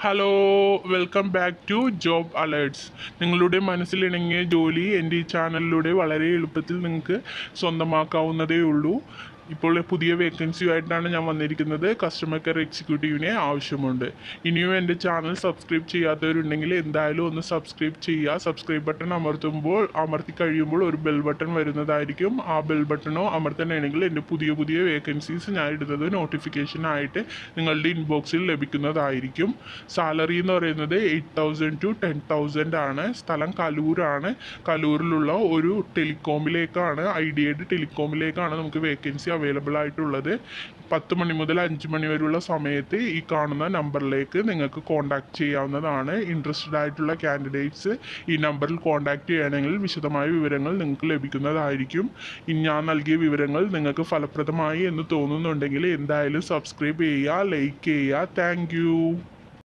Hello welcome back to job alerts നിങ്ങളുടെ മനസ്സിലിണങ്ങിയ ജോലി എന്റെ ഈ ചാനലിലൂടെ വളരെ എളുപ്പത്തിൽ നിങ്ങൾക്ക് സ്വന്തമാക്കാവുന്നതേ ഉള്ളൂ. ഇപ്പോൾ പുതിയ വേക്കൻസിയുമായിട്ടാണ് ഞാൻ വന്നിരിക്കുന്നത്. കസ്റ്റമർ കെയർ എക്സിക്യൂട്ടീവിനെ ആവശ്യമുണ്ട്. ഇനിയും എന്റെ ചാനൽ സബ്സ്ക്രൈബ് ചെയ്യാത്തവരുണ്ടെങ്കിൽ എന്തായാലും ഒന്ന് സബ്സ്ക്രൈബ് ചെയ്യുക. സബ്സ്ക്രൈബ് ബട്ടൺ അമർത്തുമ്പോൾ അമർത്തി കഴിയുമ്പോൾ ഒരു ബെൽ ബട്ടൺ വരുന്നതായിരിക്കും. ആ ബെൽ ബട്ടണോ അമർത്തണമെങ്കിൽ എന്റെ പുതിയ പുതിയ വേക്കൻസീസ് ഞാൻ ഇടുന്നത് നോട്ടിഫിക്കേഷൻ ആയിട്ട് നിങ്ങളുടെ ഇൻബോക്സിൽ ലഭിക്കുന്നതായിരിക്കും. സാലറി എന്ന് പറയുന്നത് eight thousand to ten thousand ആണ്. സ്ഥലം കലൂരാണ്. കലൂരിലുള്ള ഒരു ടെലികോമിലേക്കാണ് ഐഡിയയുടെ ടെലികോമിലേക്കാണ് നമുക്ക് വേക്കൻസി അവൈലബിൾ ആയിട്ടുള്ളത് പത്ത് മണി മുതൽ അഞ്ച് മണി വരെയുള്ള സമയത്ത് ഈ കാണുന്ന നമ്പറിലേക്ക് നിങ്ങൾക്ക് കോൺടാക്ട് ചെയ്യാവുന്നതാണ്. ഇൻട്രസ്റ്റഡ് ആയിട്ടുള്ള കാൻഡിഡേറ്റ്സ് ഈ നമ്പറിൽ കോൺടാക്ട് ചെയ്യണമെങ്കിൽ വിശദമായ വിവരങ്ങൾ നിങ്ങൾക്ക് ലഭിക്കുന്നതായിരിക്കും. ഇനി ഞാൻ നൽകിയ വിവരങ്ങൾ നിങ്ങൾക്ക് ഫലപ്രദമായി എന്ന് തോന്നുന്നുണ്ടെങ്കിൽ എന്തായാലും സബ്സ്ക്രൈബ് ചെയ്യുക ലൈക്ക് ചെയ്യുക. താങ്ക്